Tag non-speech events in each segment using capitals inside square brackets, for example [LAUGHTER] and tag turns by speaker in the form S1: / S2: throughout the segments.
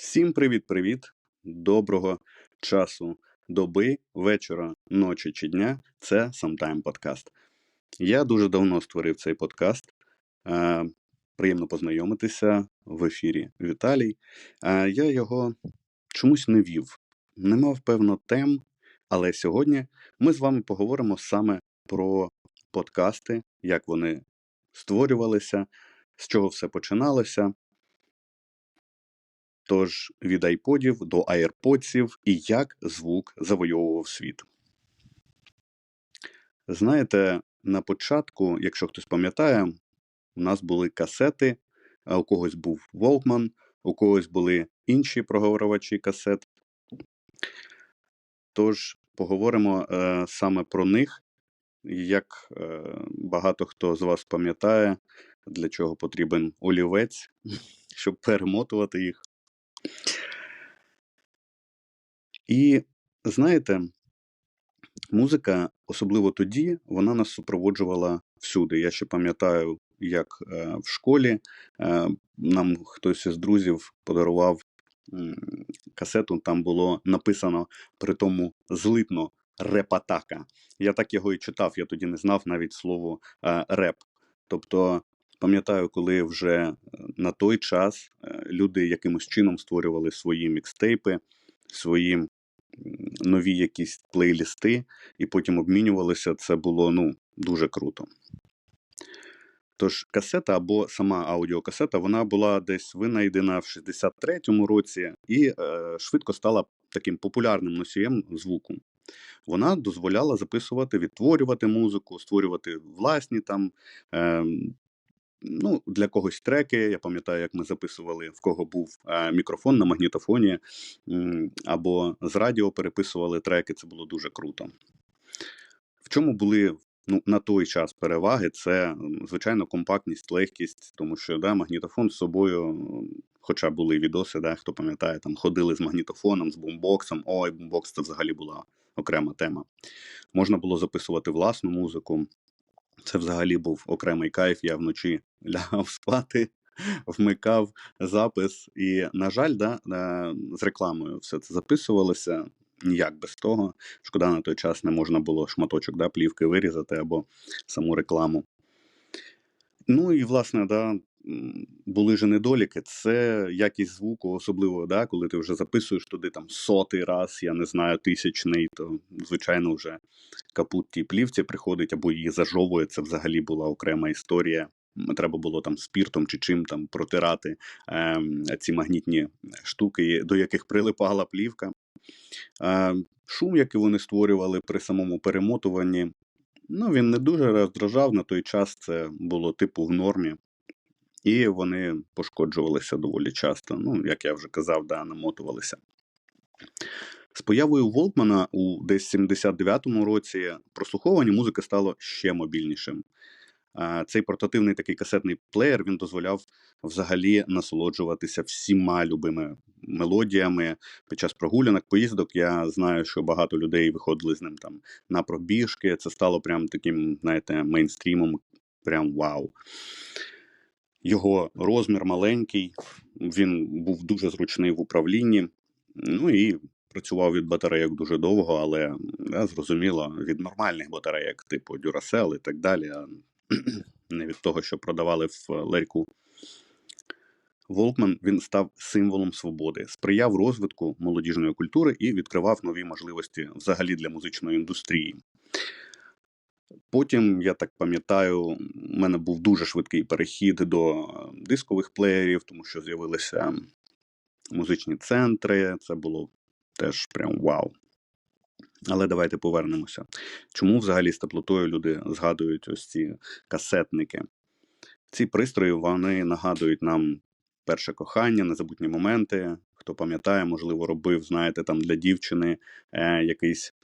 S1: Всім привіт-привіт! Доброго часу доби, вечора, ночі чи дня. Це Sometime Podcast. Я дуже давно створив цей подкаст. Е, Приємно познайомитися в ефірі Віталій. Е, Я його чомусь не вів, не мав певно тем, але сьогодні ми з вами поговоримо саме про подкасти, як вони створювалися, з чого все починалося. Тож від айподів до аєрподсів і як звук завойовував світ. Знаєте, на початку, якщо хтось пам'ятає, у нас були касети, а у когось був Walkman, у когось були інші проговорювачі касет. Тож поговоримо е, саме про них, як е, багато хто з вас пам'ятає, для чого потрібен олівець, [LAUGHS] щоб перемотувати їх. І знаєте, музика, особливо тоді, вона нас супроводжувала всюди. Я ще пам'ятаю, як е, в школі е, нам хтось із друзів подарував касету, там було написано при тому злитно репатака. Я так його і читав, я тоді не знав навіть слово е, реп. Тобто, пам'ятаю, коли вже е, на той час е, люди якимось чином створювали свої мікстейпи, свої нові якісь плейлісти, і потім обмінювалися. Це було ну, дуже круто. Тож касета або сама аудіокасета вона була десь винайдена в 63-му році і е, швидко стала таким популярним носієм звуку. Вона дозволяла записувати, відтворювати музику, створювати власні там. Е, Ну, для когось треки. Я пам'ятаю, як ми записували, в кого був е, мікрофон на магнітофоні, або з радіо переписували треки. Це було дуже круто. В чому були ну, на той час переваги? Це, звичайно, компактність, легкість, тому що да, магнітофон з собою, хоча були відоси, да, хто пам'ятає, там ходили з магнітофоном, з бумбоксом. Ой, бумбокс це взагалі була окрема тема. Можна було записувати власну музику. Це взагалі був окремий кайф. Я вночі [LAUGHS] лягав спати, вмикав запис. І, на жаль, да, е, з рекламою все це записувалося. Ніяк без того. Шкода, на той час не можна було шматочок да, плівки вирізати або саму рекламу. Ну і власне, да, були ж недоліки. Це якість звуку, особливо, да, коли ти вже записуєш туди там сотий раз, я не знаю, тисячний, то звичайно вже капут тій плівці приходить або її зажовує. Це взагалі була окрема історія. Треба було там спіртом чи чим там протирати ем, ці магнітні штуки, до яких прилипала плівка. Е, шум, який вони створювали при самому перемотуванні, ну він не дуже роздражав на той час. Це було типу в нормі. І вони пошкоджувалися доволі часто. Ну, як я вже казав, да, намотувалися. З появою Волкмана у десь 79-му році прослуховування музики стало ще мобільнішим. Цей портативний такий касетний плеєр він дозволяв взагалі насолоджуватися всіма любими мелодіями під час прогулянок, поїздок. Я знаю, що багато людей виходили з ним там на пробіжки. Це стало прям таким, знаєте, мейнстрімом. Прям вау. Його розмір маленький, він був дуже зручний в управлінні. Ну і працював від батарейок дуже довго, але да, зрозуміло, від нормальних батарейок, типу Duracell і так далі, а [CLEARS THROAT] не від того, що продавали в ларьку. Волкман він став символом свободи, сприяв розвитку молодіжної культури і відкривав нові можливості взагалі для музичної індустрії. Потім, я так пам'ятаю, у мене був дуже швидкий перехід до дискових плеєрів, тому що з'явилися музичні центри. Це було теж прям вау. Але давайте повернемося. Чому взагалі з теплотою люди згадують ось ці касетники? Ці пристрої вони нагадують нам перше кохання, незабутні моменти. Хто пам'ятає, можливо, робив, знаєте, там для дівчини е, якийсь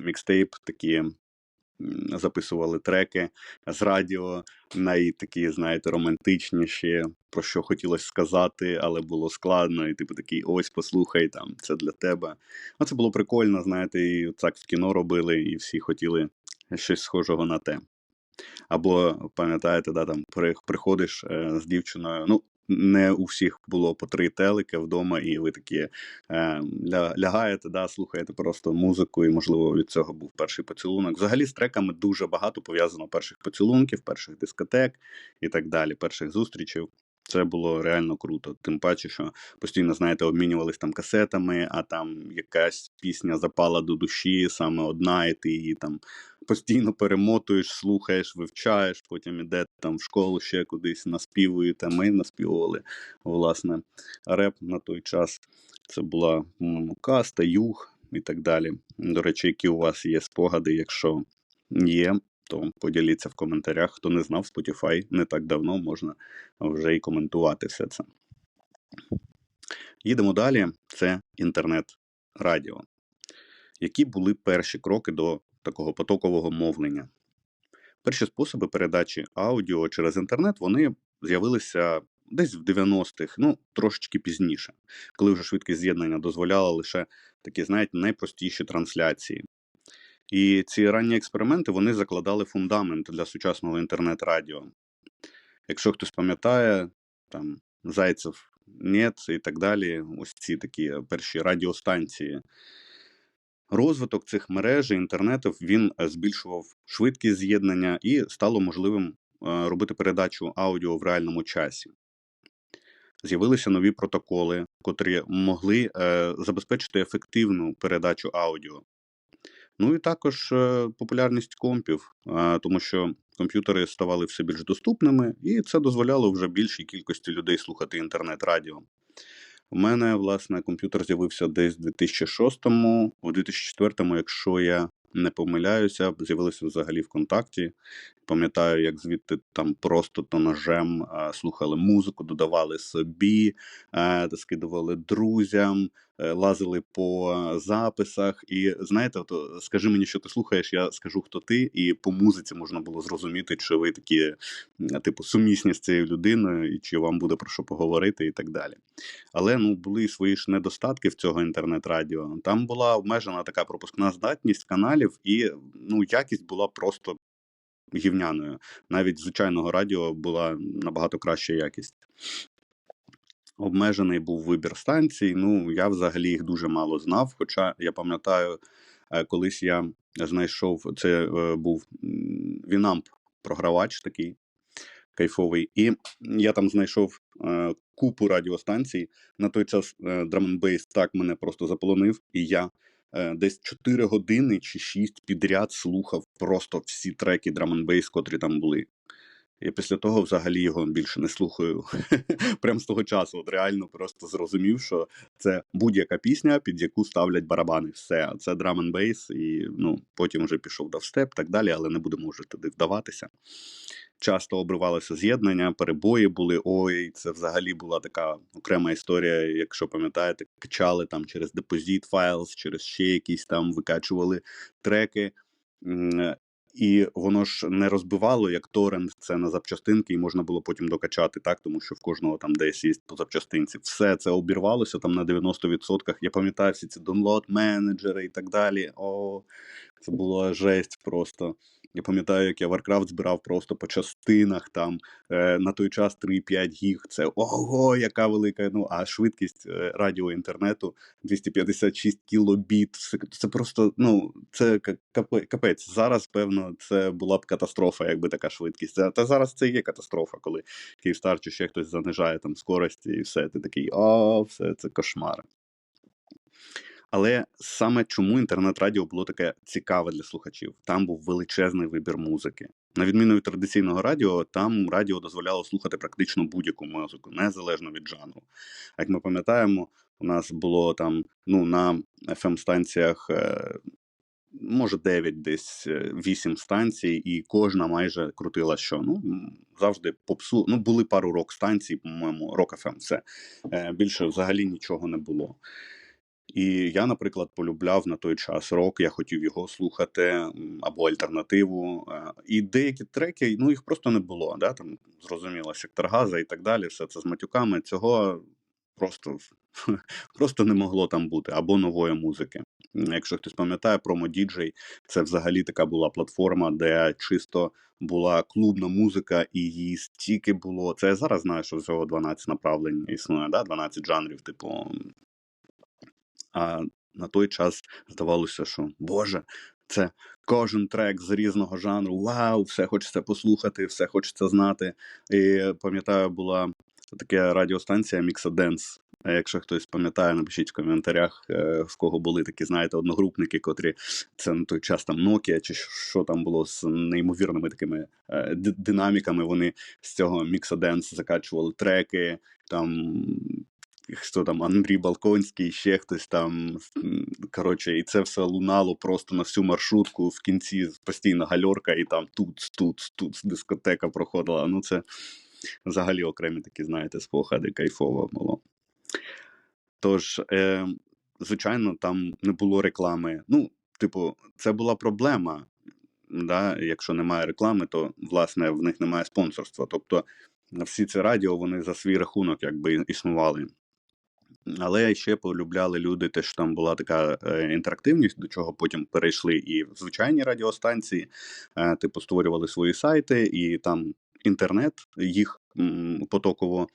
S1: мікстейп, такі записували треки з радіо, най такі, знаєте, романтичніші, про що хотілося сказати, але було складно. І типу такий, ось послухай, там це для тебе. А це було прикольно, знаєте, і так в кіно робили, і всі хотіли щось схожого на те. Або пам'ятаєте, да, там приходиш е, з дівчиною. Ну, не у всіх було по три телека вдома, і ви такі е, ля, лягаєте, да, слухаєте просто музику, і, можливо, від цього був перший поцілунок. Взагалі з треками дуже багато пов'язано перших поцілунків, перших дискотек і так далі, перших зустрічей. Це було реально круто. Тим паче, що постійно, знаєте, обмінювались там касетами, а там якась пісня запала до душі, саме одна, і ти її там постійно перемотуєш, слухаєш, вивчаєш, потім іде там в школу ще кудись наспівуєте. Ми наспівували власне реп на той час. Це була по-моєму, каста, юг і так далі. До речі, які у вас є спогади, якщо є, то поділіться в коментарях. Хто не знав Spotify не так давно, можна вже і коментувати все це. Їдемо далі. Це інтернет-радіо. Які були перші кроки до такого потокового мовлення? Перші способи передачі аудіо через інтернет вони з'явилися десь в 90-х, ну трошечки пізніше, коли вже швидкість з'єднання дозволяла лише такі, знаєте, найпростіші трансляції. І ці ранні експерименти вони закладали фундамент для сучасного інтернет-радіо. Якщо хтось пам'ятає, там Зайцев Нєц і так далі, ось ці такі перші радіостанції. Розвиток цих мереж і інтернетів він е, збільшував швидкість з'єднання і стало можливим е, робити передачу аудіо в реальному часі. З'явилися нові протоколи, котрі могли е, забезпечити ефективну передачу аудіо. Ну і також е, популярність компів, тому що комп'ютери ставали все більш доступними, і це дозволяло вже більшій кількості людей слухати інтернет-радіо. У мене, власне, комп'ютер з'явився десь в 2006-му, у 2004-му, якщо я не помиляюся, з'явилися взагалі ВКонтакті. Пам'ятаю, як звідти там просто то ножем слухали музику, додавали собі, скидували друзям, е, лазили по записах. І знаєте, то скажи мені, що ти слухаєш, я скажу, хто ти, і по музиці можна було зрозуміти, чи ви такі, типу, сумісні з цією людиною, і чи вам буде про що поговорити, і так далі. Але ну були свої ж недостатки в цього інтернет-радіо. Там була обмежена така пропускна здатність каналів, і ну якість була просто гівняною. Навіть звичайного радіо була набагато краща якість. Обмежений був вибір станцій. Ну, я взагалі їх дуже мало знав. Хоча я пам'ятаю, е, колись я знайшов це е, був Вінамп програвач такий кайфовий, і я там знайшов е, купу радіостанцій. На той час Bass так мене просто заполонив, і я десь 4 години чи 6 підряд слухав просто всі треки Bass, котрі там були. І після того взагалі його більше не слухаю. [LAUGHS] Прям з того часу. От реально просто зрозумів, що це будь-яка пісня, під яку ставлять барабани. Все, це bass, і ну, потім вже пішов давстеп, так далі, але не будемо вже туди вдаватися часто обривалося з'єднання, перебої були. Ой, це взагалі була така окрема історія. Якщо пам'ятаєте, качали там через Deposit Files, через ще якісь там викачували треки. І воно ж не розбивало як торрент це на запчастинки, і можна було потім докачати так, тому що в кожного там десь є по запчастинці. Все це обірвалося там на 90%. Я пам'ятаю всі ці донлот менеджери і так далі. О, це була жесть просто. Я пам'ятаю, як я Warcraft збирав просто по частинах там е, на той час 3-5 гіг. Це ого, яка велика. Ну а швидкість е, радіо інтернету 256 кілобіт. Це, це просто ну це капець. Зараз, певно, це була б катастрофа, якби така швидкість. Та зараз це є катастрофа, коли Київстар чи ще хтось занижає там скорості, і все. Ти такий, о, все це кошмар. Але саме чому інтернет-радіо було таке цікаве для слухачів? Там був величезний вибір музики. На відміну від традиційного радіо, там радіо дозволяло слухати практично будь-яку музику, незалежно від жанру. Як ми пам'ятаємо, у нас було там ну на fm станціях е, може 9, десь 8 е, станцій, і кожна майже крутила що. Ну завжди попсу. Ну були пару рок-станцій, по-моєму, рок FM, все е, більше взагалі нічого не було. І я, наприклад, полюбляв на той час рок, я хотів його слухати або альтернативу. Е, і деякі треки, ну їх просто не було. Да? Там зрозуміло, газа і так далі. Все це з матюками. Цього просто [LAUGHS] просто не могло там бути, або нової музики. Якщо хтось пам'ятає, Promo DJ — це взагалі така була платформа, де чисто була клубна музика, і її стільки було. Це я зараз знаю, що всього 12 направлень існує, да? 12 жанрів, типу. А на той час здавалося, що Боже, це кожен трек з різного жанру. Вау, все хочеться послухати, все хочеться знати. І пам'ятаю, була така радіостанція Mixodance. А якщо хтось пам'ятає, напишіть в коментарях, е, в кого були такі, знаєте, одногрупники, котрі це на той час там Nokia, чи що там було з неймовірними такими е, динаміками. Вони з цього Mixodance закачували треки, там хто там Андрій Балконський, ще хтось там. Коротше, і це все лунало просто на всю маршрутку. В кінці постійна гальорка, і там тут, тут, тут дискотека проходила. Ну, це взагалі окремі такі, знаєте, спогади кайфово було. Тож, е, звичайно, там не було реклами. Ну, типу, це була проблема. Да? Якщо немає реклами, то власне в них немає спонсорства. Тобто всі ці радіо вони за свій рахунок якби існували. Але ще полюбляли люди, те, що там була така е, інтерактивність, до чого потім перейшли і звичайні радіостанції, е, типу створювали свої сайти, і там інтернет їх потоково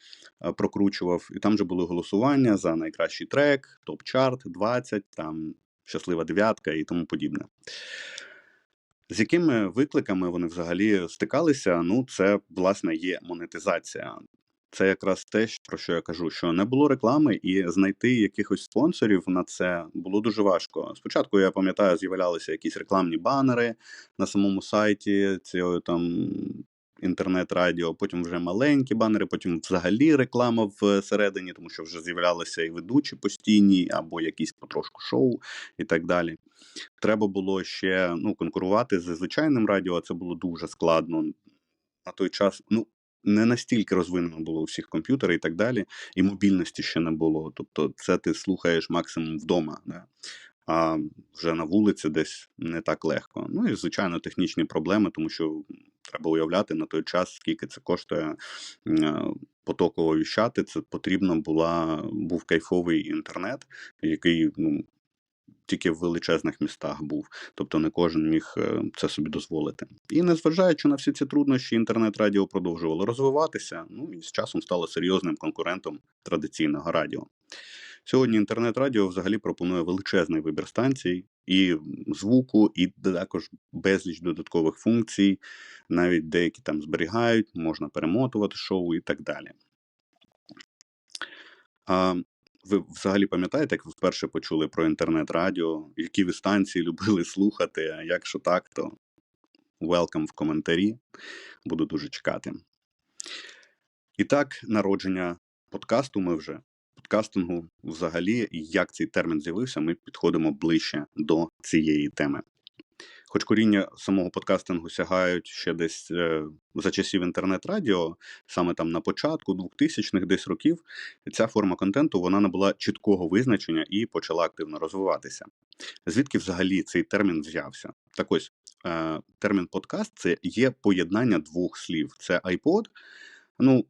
S1: е, прокручував. І там же були голосування за найкращий трек, топ-чарт, 20, там щаслива дев'ятка і тому подібне. З якими викликами вони взагалі стикалися? Ну, це власне є монетизація. Це якраз те, про що я кажу, що не було реклами, і знайти якихось спонсорів на це було дуже важко. Спочатку я пам'ятаю, з'являлися якісь рекламні банери на самому сайті цього там інтернет-радіо, потім вже маленькі банери, потім взагалі реклама всередині, тому що вже з'являлися і ведучі постійні, або якісь потрошку шоу і так далі. Треба було ще ну, конкурувати з звичайним радіо, це було дуже складно. На той час, ну не настільки розвинено було у всіх комп'ютери і так далі, і мобільності ще не було. Тобто, це ти слухаєш максимум вдома, да? а вже на вулиці десь не так легко. Ну і звичайно, технічні проблеми, тому що треба уявляти на той час, скільки це коштує потоково віщати. Це потрібно була був кайфовий інтернет, який ну тільки в величезних містах був, тобто не кожен міг е, це собі дозволити. І незважаючи на всі ці труднощі, інтернет-радіо продовжувало розвиватися, ну і з часом стало серйозним конкурентом традиційного радіо. Сьогодні інтернет-радіо взагалі пропонує величезний вибір станцій і звуку, і також безліч додаткових функцій, навіть деякі там зберігають, можна перемотувати шоу і так далі. Ви взагалі пам'ятаєте, як ви вперше почули про інтернет-радіо, які ви станції [LAUGHS] любили слухати? А якщо так, то welcome в коментарі. Буду дуже чекати. І так, народження подкасту ми вже подкастингу взагалі, як цей термін з'явився, ми підходимо ближче до цієї теми. Хоч коріння самого подкастингу сягають ще десь е, за часів інтернет-радіо, саме там на початку 2000-х десь років, ця форма контенту вона набула чіткого визначення і почала активно розвиватися. Звідки взагалі цей термін взявся? Так ось е, термін подкаст це є поєднання двох слів: це iPod, ну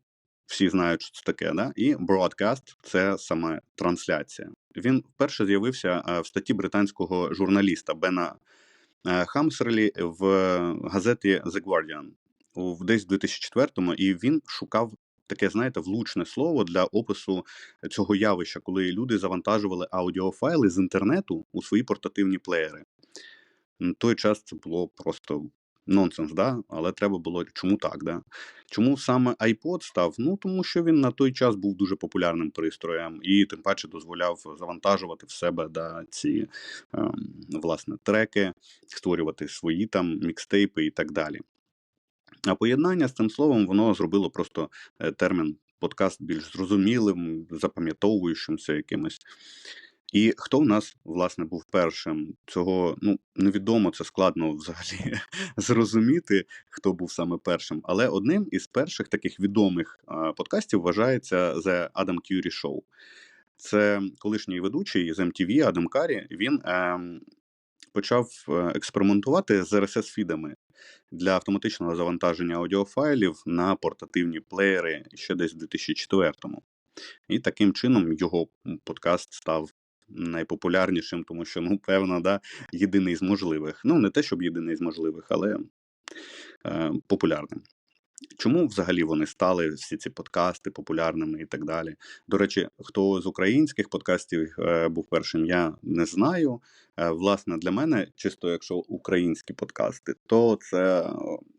S1: всі знають, що це таке, да? і broadcast – це саме трансляція. Він вперше з'явився е, в статті британського журналіста Бена. Е, Хамсерлі в газеті The Guardian десь в 2004-му, і він шукав таке, знаєте, влучне слово для опису цього явища, коли люди завантажували аудіофайли з інтернету у свої портативні плеєри. На той час це було просто нонсенс, да? але треба було чому так? да? Чому саме iPod став? Ну тому що він на той час був дуже популярним пристроєм і тим паче дозволяв завантажувати в себе да, ці ем, власне треки, створювати свої там мікстейпи і так далі. А поєднання з цим словом воно зробило просто е, термін подкаст більш зрозумілим, запам'ятовуючимся якимось. І хто в нас, власне, був першим? Цього ну невідомо, це складно взагалі [LAUGHS] зрозуміти, хто був саме першим. Але одним із перших таких відомих подкастів вважається The Adam Curie Show. Це колишній ведучий з MTV Адам Карі. Він е, почав експериментувати з rss фідами для автоматичного завантаження аудіофайлів на портативні плеєри ще десь в 2004-му. І таким чином його подкаст став найпопулярнішим, тому що, ну, певно, да, єдиний з можливих. Ну, не те, щоб єдиний з можливих, але е, популярним. Чому взагалі вони стали всі ці подкасти популярними і так далі? До речі, хто з українських подкастів е, був першим, я не знаю. Е, власне, для мене, чисто якщо українські подкасти, то це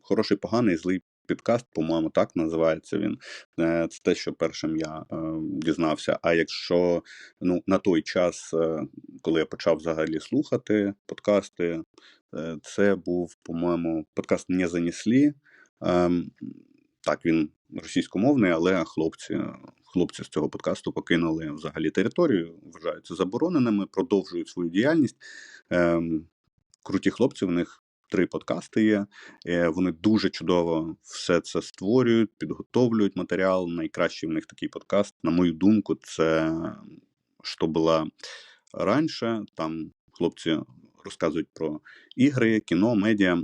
S1: хороший, поганий, злий підкаст, по-моєму, так називається він. Е, це те, що першим я е, дізнався. А якщо ну, на той час, е, коли я почав взагалі слухати подкасти, це був, по-моєму, подкаст «Не занеслі». Ем, так, він російськомовний, але хлопці хлопці з цього подкасту покинули взагалі територію, вважаються забороненими, продовжують свою діяльність. Ем, Круті хлопці, в них три подкасти є. Е, вони дуже чудово все це створюють, підготовлюють матеріал. Найкращий в них такий подкаст, на мою думку, це що була раніше. Там хлопці розказують про ігри, кіно, медіа.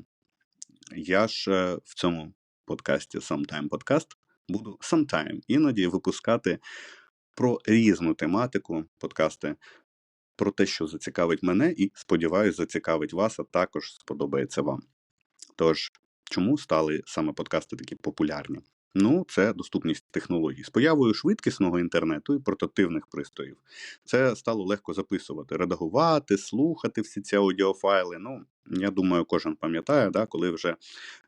S1: Я ж в цьому подкасті Sometime Podcast буду sometime іноді випускати про різну тематику подкасти, про те, що зацікавить мене, і сподіваюся, зацікавить вас, а також сподобається вам. Тож, чому стали саме подкасти такі популярні? Ну, це доступність технологій. З появою швидкісного інтернету і портативних пристроїв це стало легко записувати, редагувати, слухати всі ці аудіофайли. Ну, я думаю, кожен пам'ятає, да, коли вже,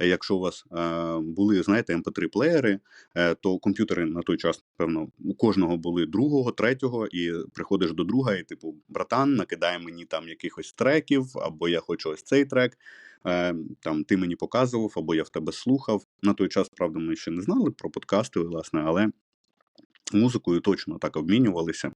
S1: якщо у вас е, були, знаєте, MP3-плеєри, ем е, то комп'ютери на той час, певно, у кожного були другого, третього, і приходиш до друга, і типу, братан, накидай мені там якихось треків, або я хочу ось цей трек. Е, там ти мені показував, або я в тебе слухав. На той час, правда, ми ще не знали про подкасти, власне, але музикою точно так обмінювалися.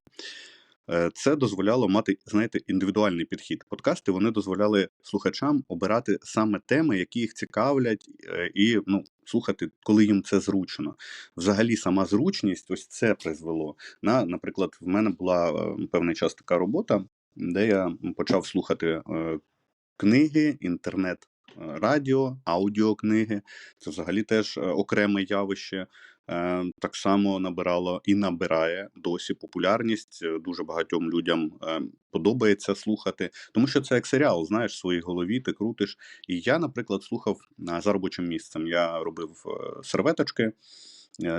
S1: Е, це дозволяло мати, знаєте, індивідуальний підхід. Подкасти вони дозволяли слухачам обирати саме теми, які їх цікавлять, е, і ну, слухати, коли їм це зручно. Взагалі, сама зручність, ось це призвело. На, Наприклад, в мене була певний час така робота, де я почав слухати книги, інтернет, е, радіо, аудіокниги. Це взагалі теж е, окреме явище. Е, так само набирало і набирає досі популярність. Дуже багатьом людям подобається слухати, тому що це як серіал, знаєш, в своїй голові ти крутиш. І я, наприклад, слухав за робочим місцем. Я робив серветочки.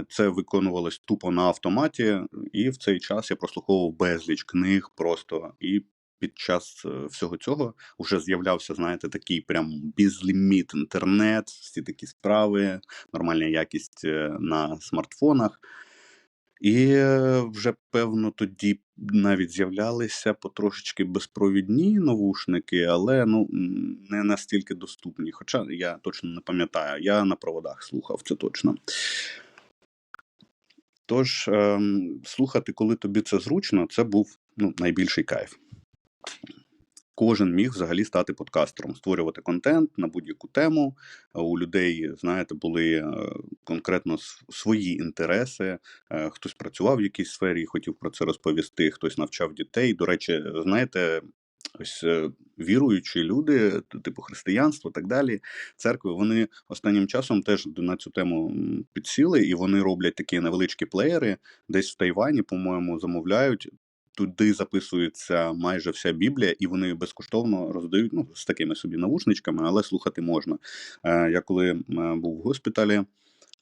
S1: Це виконувалось тупо на автоматі, і в цей час я прослуховував безліч книг просто і під час е, всього цього вже з'являвся, знаєте, такий прям безліміт інтернет, всі такі справи, нормальна якість е, на смартфонах. І е, вже, певно, тоді навіть з'являлися потрошечки безпровідні навушники, але ну, не настільки доступні. Хоча я точно не пам'ятаю, я на проводах слухав це точно. Тож, ем, слухати, коли тобі це зручно, це був ну, найбільший кайф. Кожен міг взагалі стати подкастером, створювати контент на будь-яку тему. У людей, знаєте, були е, конкретно свої інтереси. Е, хтось працював в якійсь сфері і хотів про це розповісти, хтось навчав дітей. До речі, знаєте, ось е, віруючі люди, типу християнство, так далі, церкви, вони останнім часом теж на цю тему підсіли, і вони роблять такі невеличкі плеєри, десь в Тайвані, по-моєму, замовляють туди записується майже вся Біблія, і вони безкоштовно роздають ну, з такими собі навушничками, але слухати можна. Е, я коли був в госпіталі,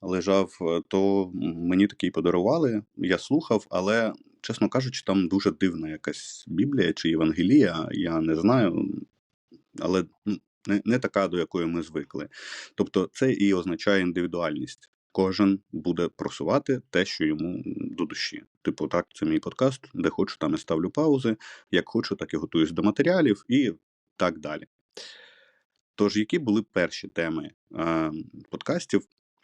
S1: лежав, е, то мені такий подарували. Я слухав, але, чесно кажучи, там дуже дивна якась Біблія чи Євангелія, я не знаю. Але не не така, до якої ми звикли. Тобто, це і означає індивідуальність кожен буде просувати те, що йому до душі. Типу, так, це мій подкаст, де хочу, там і ставлю паузи, як хочу, так і готуюсь до матеріалів і так далі. Тож, які були перші теми е, подкастів?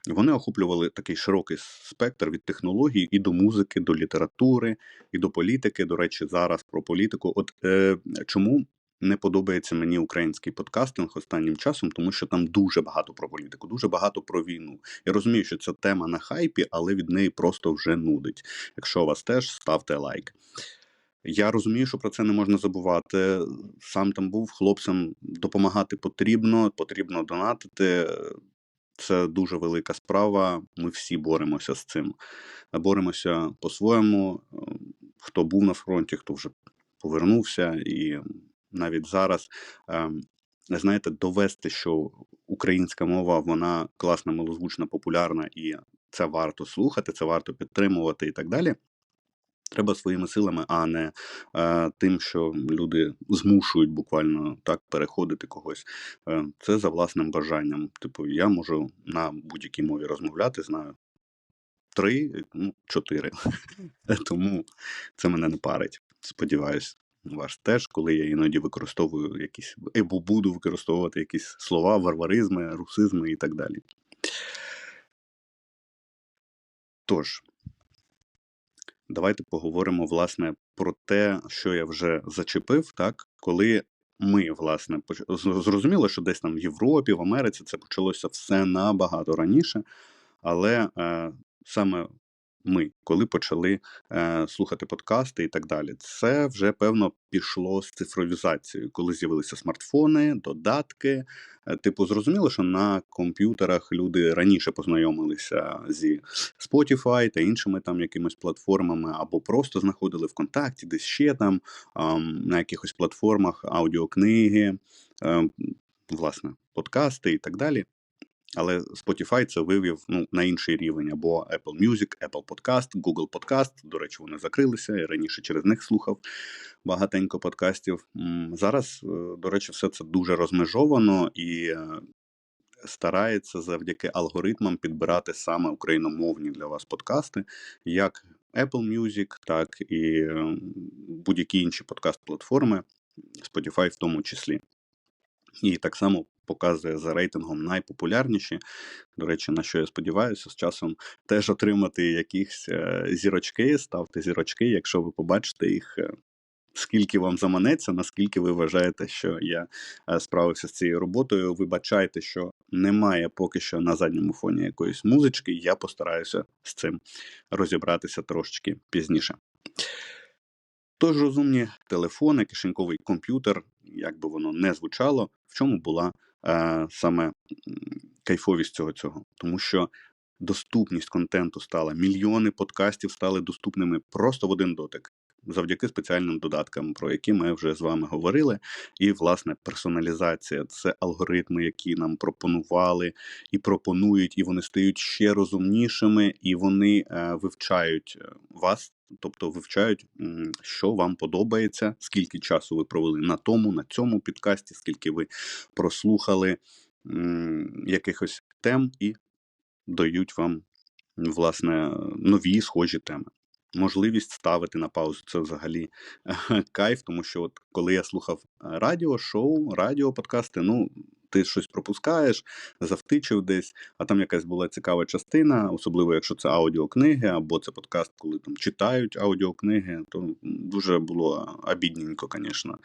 S1: Вони охоплювали такий широкий спектр від технологій і до музики, до літератури, і до політики. До речі, зараз про політику. От е, чому не подобається мені український подкастинг останнім часом, тому що там дуже багато про політику, дуже багато про війну. Я розумію, що ця тема на хайпі, але від неї просто вже нудить. Якщо вас теж ставте лайк. Я розумію, що про це не можна забувати. Сам там був хлопцям допомагати потрібно, потрібно донатити. Це дуже велика справа. Ми всі боремося з цим. Боремося по-своєму. Хто був на фронті, хто вже повернувся, і навіть зараз ем, знаєте, довести, що українська мова вона класна, милозвучна, популярна, і це варто слухати, це варто підтримувати і так далі. Треба своїми силами, а не е, тим, що люди змушують буквально так переходити когось. Е, це за власним бажанням. Типу, я можу на будь-якій мові розмовляти, знаю три, ну, чотири. [LAUGHS] Тому це мене не парить. Сподіваюсь, вас теж, коли я іноді використовую якісь або буду використовувати якісь слова, варваризми, русизми і так далі. Тож, давайте поговоримо, власне, про те, що я вже зачепив, так, коли ми, власне, зрозуміло, що десь там в Європі, в Америці це почалося все набагато раніше, але е, саме ми, коли почали е, слухати подкасти і так далі. Це вже певно пішло з цифровізацією, коли з'явилися смартфони, додатки. Е, типу, зрозуміло, що на комп'ютерах люди раніше познайомилися зі Spotify та іншими там якимись платформами, або просто знаходили ВКонтакті, десь ще там е, на якихось платформах аудіокниги, е, власне, подкасти і так далі. Але Spotify це вивів ну, на інший рівень, або Apple Music, Apple Podcast, Google Podcast. До речі, вони закрилися. Я раніше через них слухав багатенько подкастів. Зараз, е, до речі, все це дуже розмежовано і е, старається завдяки алгоритмам підбирати саме україномовні для вас подкасти, як Apple Music, так і е, будь-які інші подкаст-платформи, Spotify в тому числі. І так само показує за рейтингом найпопулярніші. До речі, на що я сподіваюся, з часом теж отримати якісь е, зірочки, ставте зірочки, якщо ви побачите їх. Е, скільки вам заманеться, наскільки ви вважаєте, що я е, справився з цією роботою? Вибачайте, що немає поки що на задньому фоні якоїсь музички. Я постараюся з цим розібратися трошечки пізніше. Тож розумні телефони, кишеньковий комп'ютер, як би воно не звучало, в чому була саме кайфовість цього цього, тому що доступність контенту стала, мільйони подкастів стали доступними просто в один дотик. Завдяки спеціальним додаткам, про які ми вже з вами говорили. І, власне, персоналізація це алгоритми, які нам пропонували і пропонують, і вони стають ще розумнішими, і вони е, вивчають е, вас тобто вивчають, що вам подобається, скільки часу ви провели на тому, на цьому підкасті, скільки ви прослухали якихось тем і дають вам власне нові схожі теми. Можливість ставити на паузу це взагалі кайф, тому що от коли я слухав радіо, шоу, радіо, подкасти, ну ти щось пропускаєш, завтичив десь, а там якась була цікава частина, особливо якщо це аудіокниги, або це подкаст, коли там читають аудіокниги, то дуже було обідненько, звісно.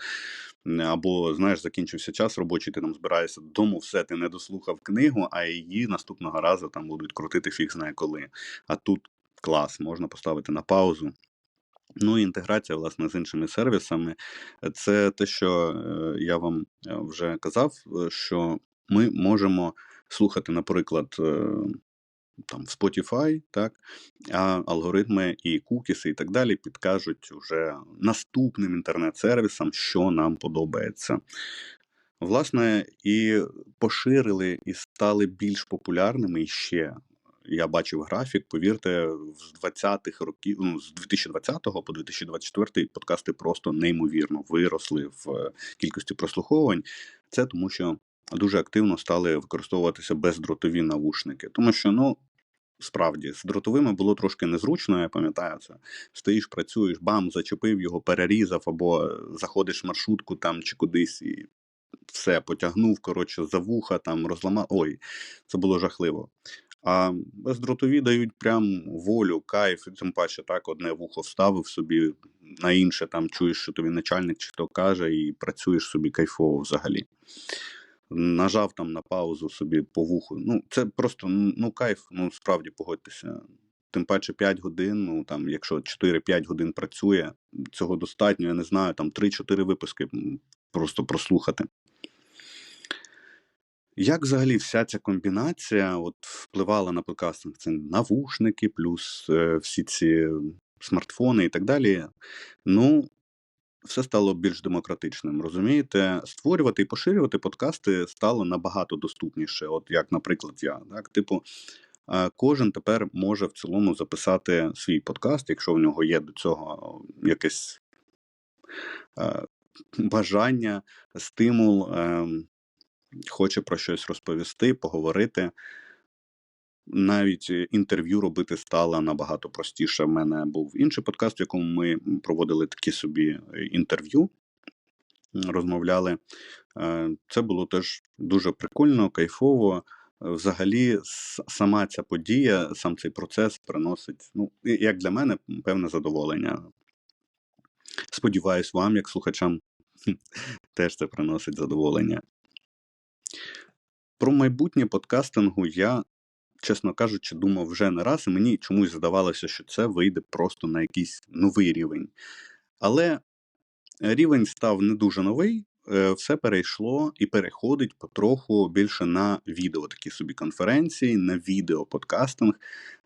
S1: Або, знаєш, закінчився час робочий, ти там збираєшся додому, все, ти не дослухав книгу, а її наступного разу там будуть крутити фіг знає коли. А тут клас, можна поставити на паузу. Ну і інтеграція, власне, з іншими сервісами. Це те, що е, я вам е, вже казав, е, що ми можемо слухати, наприклад, там в Spotify, так, а алгоритми і кукіси і так далі підкажуть уже наступним інтернет-сервісам, що нам подобається. Власне, і поширили і стали більш популярними ще я бачив графік. Повірте, з 20-х років, ну з 2020 по 2024 подкасти просто неймовірно виросли в е, кількості прослуховувань. Це тому, що дуже активно стали використовуватися бездротові навушники, тому що ну. Справді, з дротовими було трошки незручно, я пам'ятаю це. Стоїш, працюєш, бам, зачепив його, перерізав, або заходиш в маршрутку там чи кудись, і все потягнув, коротше, за вуха, там розламав. Ой, це було жахливо. А бездротові дають прям волю, кайф, і тим паче так одне вухо вставив собі, на інше там чуєш, що тобі начальник чи хто каже, і працюєш собі кайфово взагалі. Нажав там на паузу собі по вуху. Ну, це просто ну кайф, ну справді погодьтеся. Тим паче 5 годин, ну там, якщо 4-5 годин працює, цього достатньо, я не знаю, там 3-4 випуски просто прослухати. Як взагалі вся ця комбінація от впливала на подкастинг? Це навушники, плюс, е, всі ці смартфони і так далі. Ну, все стало більш демократичним, розумієте? Створювати і поширювати подкасти стало набагато доступніше. От як, наприклад, я. Так? Типу, е, кожен тепер може в цілому записати свій подкаст, якщо в нього є до цього якесь е, бажання, стимул, ем, хоче про щось розповісти, поговорити. Навіть е, інтерв'ю робити стало набагато простіше. В мене був інший подкаст, в якому ми проводили такі собі е, інтерв'ю, розмовляли. Е, Це було теж дуже прикольно, кайфово. Взагалі, сама ця подія, сам цей процес приносить, ну, як для мене, певне задоволення. Сподіваюсь, вам, як слухачам, [LAUGHS] теж це приносить задоволення. Про майбутнє подкастингу я, чесно кажучи, думав вже не раз, і мені чомусь здавалося, що це вийде просто на якийсь новий рівень. Але рівень став не дуже новий, е, все перейшло і переходить потроху більше на відео такі собі конференції, на відеоподкастинг,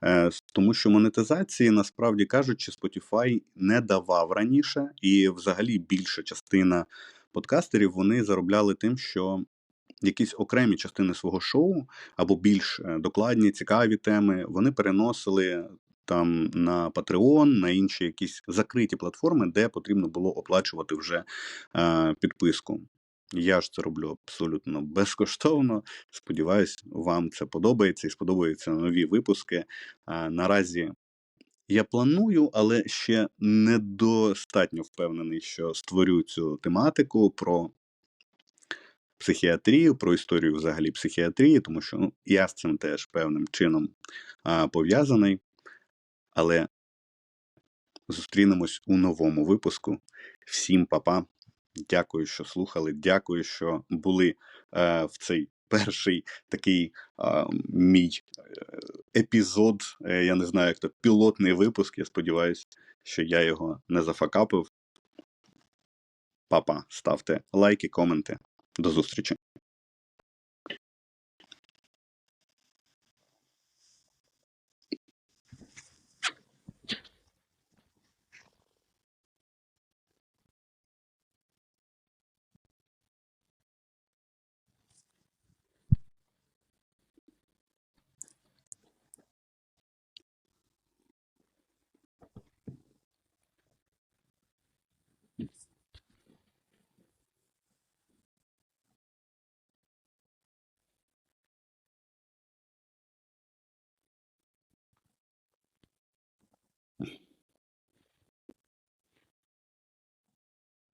S1: е, с- тому що монетизації, насправді кажучи, Spotify не давав раніше, і взагалі більша частина подкастерів вони заробляли тим, що якісь окремі частини свого шоу або більш е, докладні, цікаві теми, вони переносили там на Patreon, на інші якісь закриті платформи, де потрібно було оплачувати вже е, підписку. Я ж це роблю абсолютно безкоштовно. Сподіваюсь, вам це подобається і сподобаються нові випуски. Е, наразі я планую, але ще недостатньо впевнений, що створю цю тематику про психіатрію, про історію взагалі психіатрії, тому що ну, я з цим теж певним чином а, пов'язаний. Але зустрінемось у новому випуску. Всім па-па. Дякую, що слухали. Дякую, що були е, в цей [LAUGHS] перший такий е, мій епізод. Е, я не знаю, як то пілотний випуск. Я сподіваюся, що я його не зафакапив. Па-па. Ставте лайки, коменти. До зустрічі.